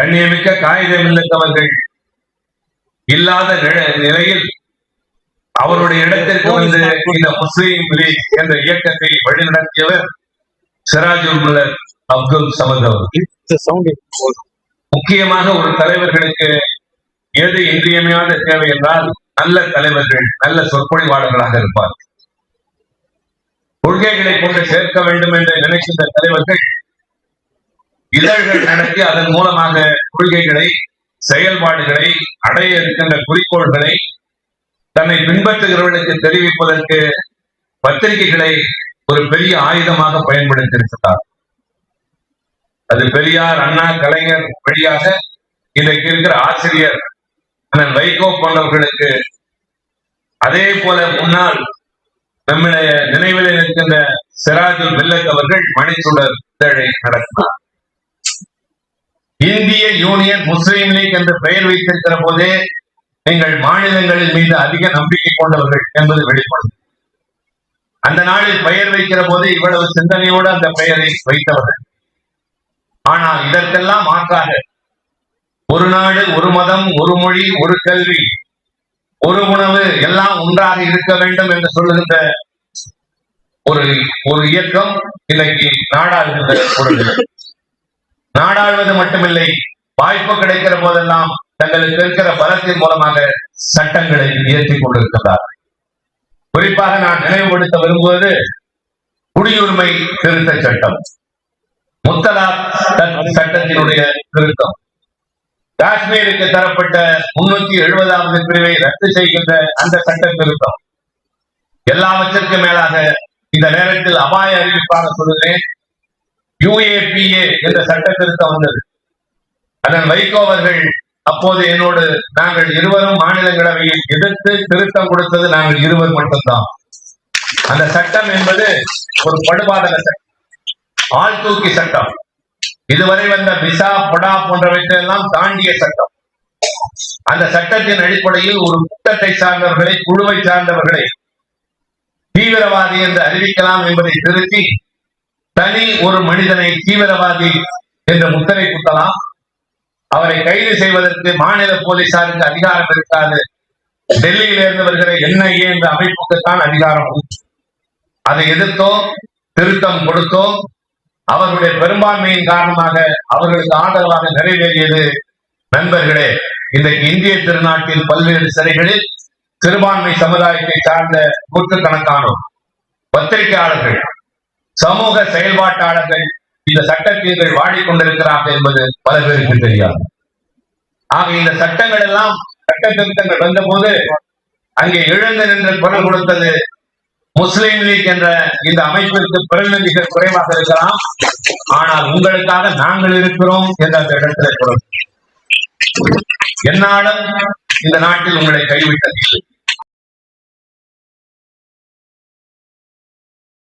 கண்ணியமிக்க காகிதம் இல்லத்தவர்கள் இல்லாத நில- நிலையில் அவருடைய இடத்திற்கு வந்து இந்த முஸ்லீம் லீக் என்ற இயக்கத்தை வழிநடத்தியவர் சிராஜுல் முல்லர் அப்துல் சமத் அவர்கள். முக்கியமாக ஒரு தலைவர்களுக்கு எது இன்றியமையாத தேவை என்றால் நல்ல தலைவர்கள் நல்ல சொற்பொழிவாளர்களாக இருப்பார் கொள்கைகளை கொண்டு சேர்க்க வேண்டும் என்று நினைக்கின்ற தலைவர்கள் இதழ்கள் நடத்தி அதன் மூலமாக கொள்கைகளை செயல்பாடுகளை அடைய இருக்கின்ற குறிக்கோள்களை தன்னை பின்பற்றுகிறவர்களுக்கு தெரிவிப்பதற்கு பத்திரிகைகளை ஒரு பெரிய ஆயுதமாக பயன்படுத்தியிருக்கிறார். அது பெரியார் அண்ணா கலைஞர் வழியாக இன்றைக்கு இருக்கிற ஆசிரியர் வைகோ போன்றவர்களுக்கு அதே போல முன்னால் நம்முடைய நினைவில் இருக்கின்ற சிராஜுல் மில்லத் அவர்கள் மணிச்சுடர் இதழை நடத்தினார். இந்திய யூனியன் முஸ்லீம் லீக் என்று பெயர் வைத்திருக்கிற போதே நீங்கள் மாநிலங்களின் மீது அதிக நம்பிக்கை கொண்டவர்கள் என்பது வெளிப்படும். அந்த நாளில் பெயர் வைக்கிற போது இவ்வளவு சிந்தனையோடு அந்த பெயரை வைத்தவர்கள். ஆனால் இதற்கெல்லாம் மாற்றாக ஒரு நாடு ஒரு மதம் ஒரு மொழி ஒரு கல்வி ஒரு உணவு எல்லாம் ஒன்றாக இருக்க வேண்டும் என்று சொல்லுகின்ற ஒரு ஒரு இயக்கம் இன்னைக்கு நாடாளுகின்ற ஒரு நிலை. மட்டுமில்லை வாய்ப்பு கிடைக்கிற போதெல்லாம் தங்களுக்கு இருக்கிற பலத்தின் மூலமாக சட்டங்களை இயற்றிக் கொண்டிருக்கிறார் குறிப்பாக நான் நினைவுபடுத்த விரும்புவது குடியுரிமை திருத்த சட்டம். முத்தலாக் சட்டத்தினுடைய திருத்தம். காஷ்மீருக்கு தரப்பட்ட முன்னூத்தி எழுபதாவது பிரிவை ரத்து செய்கின்ற அந்த சட்ட திருத்தம். எல்லாவற்றிற்கும் மேலாக இந்த நேரத்தில் அபாய அறிவிப்பாக சொல்லுகிறேன். யூஏபிஏ என்ற சட்ட திருத்தம் வந்தது. அதன் வைகோ அவர்கள் அப்போது என்னோடு நாங்கள் இருவரும் மாநிலங்களவையில் எதிர்த்து திருத்தம் கொடுத்தது நாங்கள் இருவர் மட்டும்தான். அந்த சட்டம் என்பது ஒரு படுபாதக சட்டம். ஆள் தூக்கி சட்டம். இதுவரை வந்த விசா பொடா போன்றவற்றையெல்லாம் தாண்டிய சட்டம். அந்த சட்டத்தின் அடிப்படையில் ஒரு கூட்டத்தை சார்ந்தவர்களை குழுவை சார்ந்தவர்களை தீவிரவாதி என்று அறிவிக்கலாம் என்பதை திருத்தி தனி ஒரு மனிதனை தீவிரவாதி என்ற முத்திரை குத்தலாம் அவரை கைது செய்வதற்கு மாநில போலீசாருக்கு அதிகாரம் இருக்காது டெல்லியில் இருந்து வருகிற என்ஐஏ என்ற அமைப்புக்குத்தான் அதிகாரம் உண்டு. அதை எதிர்த்தோ திருத்தம் கொடுத்தோம் அவர்களுடைய பெரும்பான்மையின் காரணமாக அவர்களுக்கு ஆதரவாக நிறைவேறியது நண்பர்களே இன்றைக்கு இந்திய திருநாட்டில் பல்வேறு சிறைகளில் சிறுபான்மை சமுதாயத்தை சார்ந்த நூற்றுக்கணக்கானோர் பத்திரிகையாளர்கள் சமூக செயல்பாட்டாளர்கள் இந்த சட்டத்தீர்கள் வாடிக்கொண்டிருக்கிறார்கள் என்பது பல பேருக்கு தெரியாது. ஆக இந்த சட்டங்கள் எல்லாம் சட்ட திருத்தங்கள் வந்தபோது அங்கே எழுந்து நின்று குரல் கொடுத்தது முஸ்லிம் லீக் என்ற இந்த அமைப்பிற்கு பிரதிநிதிகள் குறைவாக இருக்கலாம். ஆனால் உங்களுக்காக நாங்கள் இருக்கிறோம் என்ற அந்த இடத்துல குரல் என்னாலும் இந்த நாட்டில் உங்களை கைவிட்டதில்லை.